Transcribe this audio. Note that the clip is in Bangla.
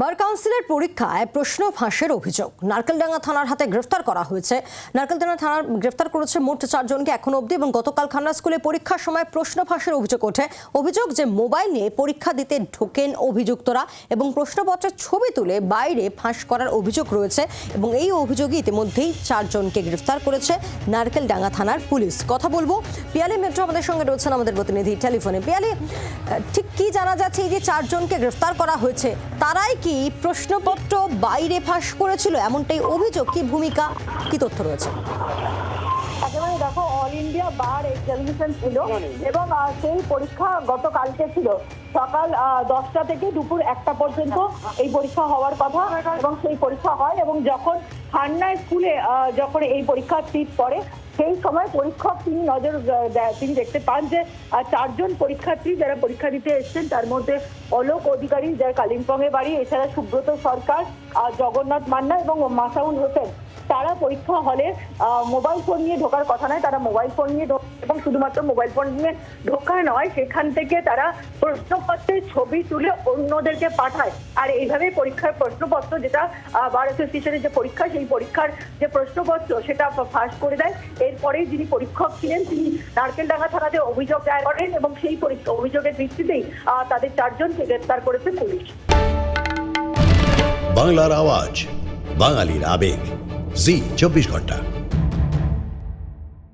বার কাউন্সিলের পরীক্ষায় প্রশ্ন ফাঁসের অভিযোগ। নারকেলডাঙ্গা থানার হাতে গ্রেফতার করা হয়েছে। নারকেলডাঙ্গা থানার গ্রেফতার করেছে মোট চারজনকে এখনও অবধি এবং গতকাল খান্না স্কুলে পরীক্ষার সময় প্রশ্ন ফাঁসের অভিযোগ ওঠে। অভিযোগ যে মোবাইল নিয়ে পরীক্ষা দিতে ঢোকেন অভিযুক্তরা এবং প্রশ্নপত্রের ছবি তুলে বাইরে ফাঁস করার অভিযোগ রয়েছে এবং এই অভিযোগে ইতিমধ্যেই চারজনকে গ্রেফতার করেছে নারকেলডাঙ্গা থানার পুলিশ। কথা বলব পিয়ালি মেট্রো আমাদের সঙ্গে রয়েছেন আমাদের প্রতিনিধি টেলিফোনে। পিয়ালি ঠিক কি জানা যাচ্ছে এই যে চারজনকে গ্রেফতার করা হয়েছে? তারাই কি প্রশ্নপত্র বাইরে ফাঁস করেছিল? এমনটাই অভিযোগ কি ভূমিকা? কি তথ্য রয়েছে? দেখো অল ইন্ডিয়া বার এক্সামিনেশন ছিল এবং সেই পরীক্ষা গতকালকে ছিল। সকাল দশটা থেকে দুপুর একটা পর্যন্ত এই পরীক্ষা হওয়ার কথা এবং সেই পরীক্ষা হয় এবং যখন হান্না স্কুলে যখন এই পরীক্ষার সিট পড়ে, সেই সময় পরীক্ষক তিনি নজর তিনি দেখতে পান যে চারজন পরীক্ষার্থী যারা পরীক্ষা দিতে এসেছেন, তার মধ্যে অলোক অধিকারী, যার কালিম্পং এ বাড়ি, এছাড়া সুব্রত সরকার জগন্নাথ মান্না এবং মাসাউল হোসেন। তারা পরীক্ষা হলে মোবাইল ফোন নিয়ে ঢোকার কথা নয়, তারা মোবাইল ফোন নিয়ে এবং শুধুমাত্র মোবাইল ফোন নিয়ে ঢোকা নয়, সেখান থেকে তারা প্রশ্নপত্রের ছবি তুলে অন্যদেরকে পাঠায়। আর এইভাবে পরীক্ষার প্রশ্নপত্র যেটা বার অ্যাসোসিয়েশনের যে পরীক্ষা, সেই পরীক্ষার যে প্রশ্নপত্র, সেটা ফাঁস করে দেয়। এরপরেই যিনি পরীক্ষক ছিলেন, তিনি নারকেলডাঙ্গা থানাতে অভিযোগ দায়ের করেন এবং সেই পরীক্ষা অভিযোগের ভিত্তিতেই তাদের চারজনকে গ্রেপ্তার করেছে পুলিশ। বাংলার আওয়াজ, বাঙালির আবেগ। জি চব্বিশ ঘণ্টা।